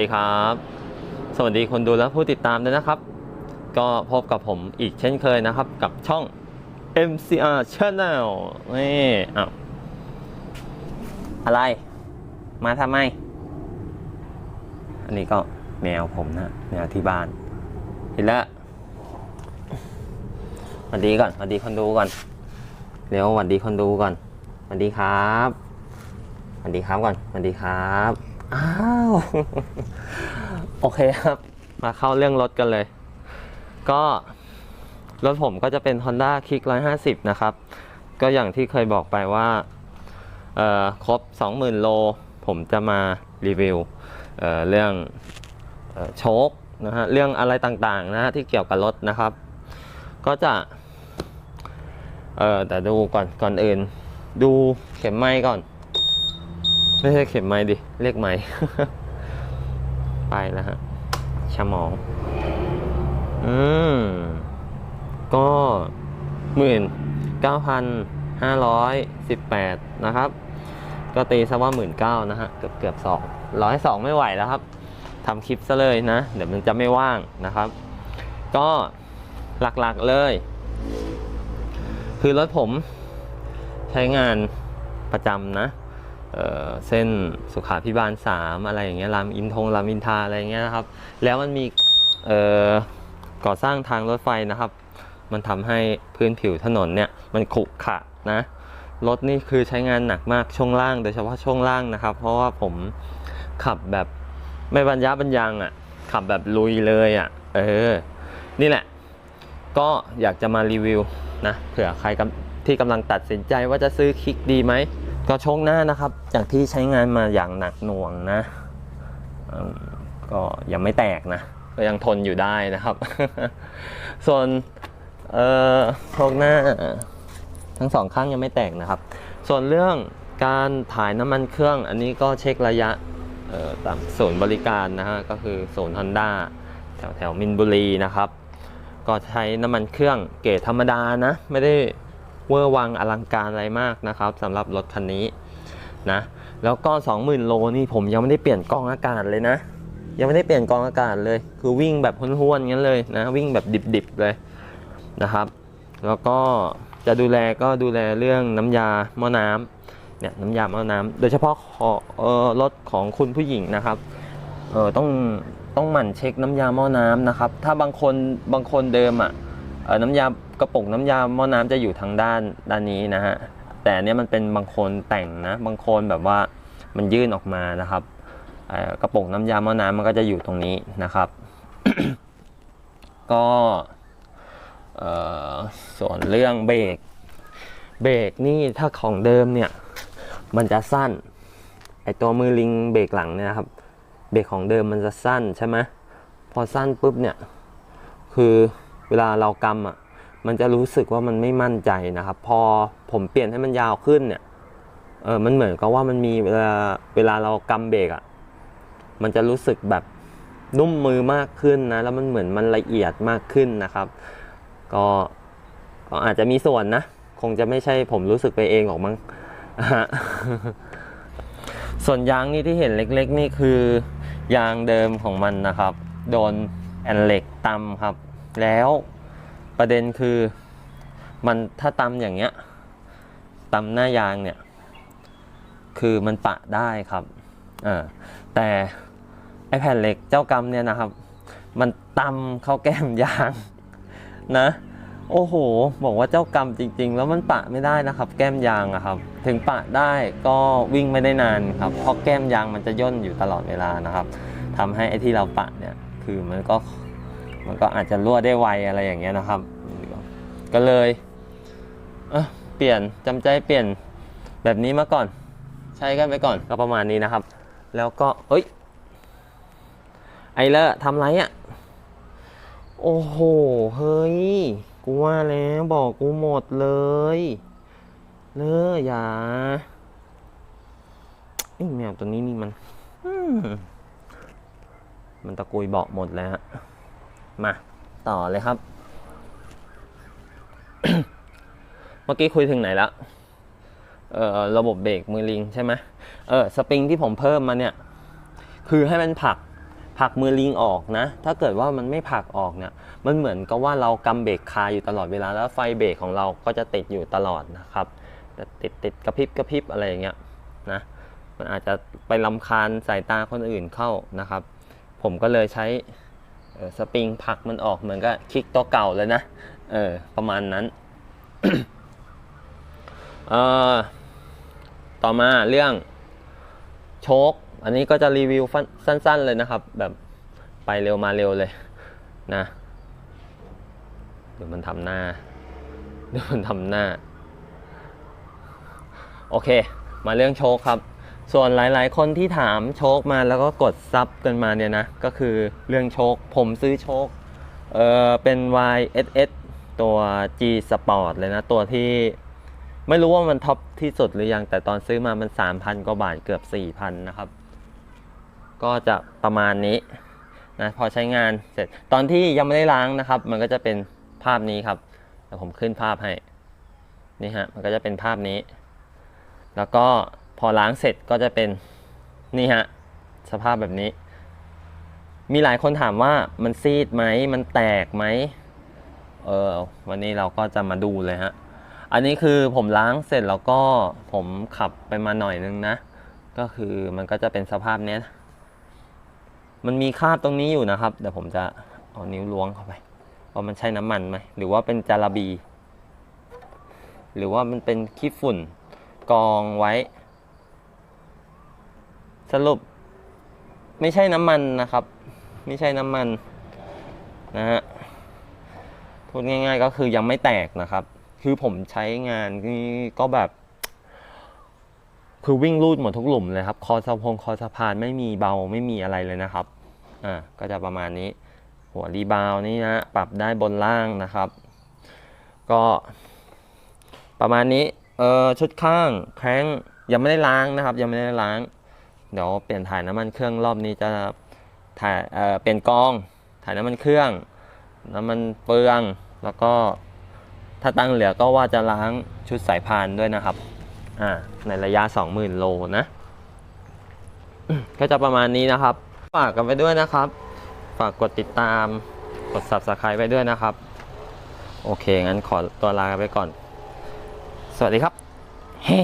ดีครับ สวัสดีคนดูและผู้ติดตามด้วยนะครับ ก็พบกับผมอีกเช่นเคยนะครับ กับช่อง MCR Channel นี่อ้าวอะไร มาทำไม อันนี้ก็แมวผมนะแมวที่บ้านเห็นแล้วสวัสดีก่อนสวัสดีคนดูก่อนเร็วสวัสดีคนดูก่อนสวัสดีครับสวัสดีครับก่อนสวัสดีครับ อ้าว โอเคครับ มาเข้าเรื่องรถกันเลย ก็รถผมก็จะเป็น Honda Kick 150 นะครับ ก็อย่างที่เคยบอกไปว่าเอ่อครบ 20,000 โล ผมจะมารีวิวเเรื่องออโชคนะฮะ เรื่องอะไรต่างๆนะฮะที่เกี่ยวกับรถนะครับ ก็จะ เออแต่ดูก่อนก่อนอื่น ดูเข็มไม้ก่อน ไม่ใช่เข็มไม้ดิ เลขไม้ ไปแล้วฮะชะมอง อืม ก็หมื่นเก้าพันห้าร้อยสิบแปดนะครับ ก็ตีซะว่าหมื่นเก้านะฮะ เกือบเกือบสองร้อยสองไม่ไหวแล้วครับทำคลิปซะเลยนะ เดี๋ยวมันจะไม่ว่างนะครับ ก็หลักๆเลย คือรถผมใช้งานประจำนะ เเส้นสุขาพิบาล 3 อะไรอย่างเงี้ยรามอินทงรามอินทาอะไรอย่างเงี้ยนะครับ แล้วมันมีก่อสร้างทางรถไฟนะครับ มันทำให้พื้นผิวถนนเนี่ยมันขรุขระนะรถนี่คือใช้งานหนักมากช่วงล่าง โดยเฉพาะช่วงล่างนะครับ เพราะว่าผมขับแบบไม่บรรยะบรรยังอะ่ะขับแบบลุยเลยอะ่ะเออ นี่แหละ ก็อยากจะมารีวิวนะเผื่อใครที่กำลังตัดสินใจว่าจะซื้อคลิกดีไหม ก็โชคหน้านะครับ จากที่ใช้งานมาอย่างหนักหน่วงนะก็ยังไม่แตกนะ ก็ยังทนอยู่ได้นะครับ ส่วนเอ่อโชคหน้าทั้งสองข้างยังไม่แตกนะครับ ส่วนเรื่องการถ่ายน้ำมันเครื่อง อันนี้ก็เช็คระยะตามศูนย์บริการนะฮะก็คือศูนย์ฮอนด้าแถวแถวมินบุรีนะครับ ก็ใช้น้ำมันเครื่องเกรดธรรมดานะ ไม่ได้ เวอร์วังอลังการอะไรมากนะครับสำหรับรถคันนี้นะแล้วก็ 20,000 โลนี่ผมยังไม่ได้เปลี่ยนกรองอากาศเลยนะ ยังไม่ได้เปลี่ยนกรองอากาศเลย คือวิ่งแบบห้วนๆงั้นเลยนะวิ่งแบบดิบๆเลยนะครับ แล้วก็จะดูแลก็ดูแลเรื่องน้ำยาหม้อน้ำเนี่ยน้ำยาหม้อน้ำโดยเฉพาะออรถของคุณผู้หญิงนะครับเออต้องต้องหมั่นเช็คน้ำยาหม้อน้ำนะครับ ถ้าบางคนบางคนเดิมอะเอ่อน้ำยา กระปุกน้ำยาหม้อน้ำจะอยู่ทางด้านด้านนี้นะฮะแต่เนี้ยมันเป็นบางคนแต่งนะบางคนแบบว่ามันยื่นออกมานะครับกระปุกน้ำยาหม้อน้ำมันก็จะอยู่ตรงนี้นะครับ ก็เอ่อส่วนเรื่องเบรกเบรกนี่ถ้าของเดิมเนี่ยมันจะสั้นไอตัวมือลิงเบรกหลังเนี่ยนะครับเบรกของเดิมมันจะสั้นใช่ไหมพอสั้นปุ๊บเนี่ยคือเวลาเรากำอะ มันจะรู้สึกว่ามันไม่มั่นใจนะครับ พอผมเปลี่ยนให้มันยาวขึ้นเนี่ยเออมันเหมือนกับว่ามันมีเวลาเวลาเรากำเบรกอะมันจะรู้สึกแบบนุ่มมือมากขึ้นนะแล้วมันเหมือนมันละเอียดมากขึ้นนะครับ ก็ก็อาจจะมีส่วนนะ คงจะไม่ใช่ผมรู้สึกไปเองหรอกมั้งฮะส่วนยางนี่ที่เห็นเล็กๆ นี่คือยางเดิมของมันนะครับ โดนแอนเหล็กตำครับ แล้ว ประเด็นคือมันถ้าตำอย่างเงี้ยตำหน้ายางเนี่ย คือมันปะได้ครับอ่าแต่ไอแผ่นเหล็กเจ้ากรรมเนี่ยนะครับ มันตำเข้าแก้มยางนะ โอ้โห บอกว่าเจ้ากรรมจริง ๆ แล้วมันปะไม่ได้นะครับ แก้มยางอะครับ ถึงปะได้ก็วิ่งไม่ได้นานครับเพราะแก้มยางมันจะย่นอยู่ตลอดเวลานะครับทำให้ไอที่เราปะเนี่ยคือมันก็ มันก็อาจจะรั่วได้ไวอะไรอย่างเงี้ยนะครับ ก็เลยเอเปลี่ยนจำใจเปลี่ยนแบบนี้มาก่อน ใช้กันไปก่อนก็ประมาณนี้นะครับ แล้วก็เอ้ยไอเลอร์ทำไรอะ่ะโอ้โห เฮ้ย กูว่าแล้วบอกกูหมดเลย เลออย่าไอ้แมวตัวนี้นี่มันมมันตะกุยเบาะหมดแล้วฮะ มาต่อเลยครับ เมื่อกี้คุยถึงไหนแล้วเอ่อระบบเบรกมือลิงใช่ไหมเออสปริงที่ผมเพิ่มมาเนี่ย คือให้มันผลักผลักมือลิงออกนะ ถ้าเกิดว่ามันไม่ผลักออกเนี่ย มันเหมือนกับว่าเรากำเบรกคาอยู่ตลอดเวลาแล้วไฟเบรกของเราก็จะติดอยู่ตลอดนะครับแต่ติดติดกระพริบกระพริบอะไรอย่างเงี้ยนะมันอาจจะไปลำคาญสายตาคนอื่นเข้านะครับ ผมก็เลยใช้ สปริงผักมันออกเหมือนกับคลิกตัวเก่าเลยนะเออประมาณนั้นต่อมาเรื่องโชคอันนี้ก็จะรีวิวสั้น ๆ เลยนะครับ แบบไปเร็วมาเร็วเลยนะเดี๋ยวมันทำหน้าเดี๋ยวมันทำหน้า โอเค มาเรื่องโชคครับ ส่วนหลายๆ คนที่ถามโชคมาแล้วก็กดซับกันมาเนี่ยนะ ก็คือเรื่องโชคผมซื้อโชคเออเป็น YSS ตัว G Sport เลยนะ ตัวที่ไม่รู้ว่ามันท็อปที่สุดหรือยัง แต่ตอนซื้อมามัน 3,000 กว่าบาทเกือบ 4,000 นะครับ ก็จะประมาณนี้นะพอใช้งานเสร็จตอนที่ยังไม่ได้ล้างนะครับ มันก็จะเป็นภาพนี้ครับเดี๋ยวผมขึ้นภาพให้นี่ฮะมันก็จะเป็นภาพนี้ แล้วก็ พอล้างเสร็จก็จะเป็นนี่ฮะสภาพแบบนี้ มีหลายคนถามว่ามันซีดไหมมันแตกไหมเออวันนี้เราก็จะมาดูเลยฮะอันนี้คือผมล้างเสร็จแล้วก็ผมขับไปมาหน่อยนึงนะ ก็คือมันก็จะเป็นสภาพเนี้ยมันมีคราบตรงนี้อยู่นะครับเดี๋ยวผมจะเอานิ้วล้วงเข้าไปว่ามันใช่น้ำมันไหมหรือว่าเป็นจาระบี หรือว่ามันเป็นขี้ฝุ่นกองไว้ สรุป ไม่ใช่น้ำมันนะครับ ไม่ใช่น้ำมันนะฮะพูดง่าย ๆ ก็คือยังไม่แตกนะครับ คือผมใช้งานนี่ก็แบบ คือวิ่งรูดหมดทุกหลุมเลยครับ คอสะพงคอสะพานไม่มีเบาไม่มีอะไรเลยนะครับ อ่า ก็จะประมาณนี้ หัวรีบาวนี่นะปรับได้บนล่างนะครับ ก็ ประมาณนี้ เออชุดข้างแคร้งยังไม่ได้ล้างนะครับ ยังไม่ได้ล้าง เดี๋ยวเปลี่ยนถ่ายน้ำมันเครื่องรอบนี้จะถ่ายเออเปลี่ยนกองถ่ายน้ำมันเครื่อง น้ำมันเปลืองแล้วก็ถ้าตั้งเหลือก็ว่าจะล้างชุดสายพานด้วยนะครับอ่าในระยะ 20,000 โลนะก็จะประมาณนี้นะครับ ฝากกันไปด้วยนะครับ ฝากกดติดตาม กด subscribe ไปด้วยนะครับ โอเค งั้นขอตัวลาไปก่อน สวัสดีครับเฮ้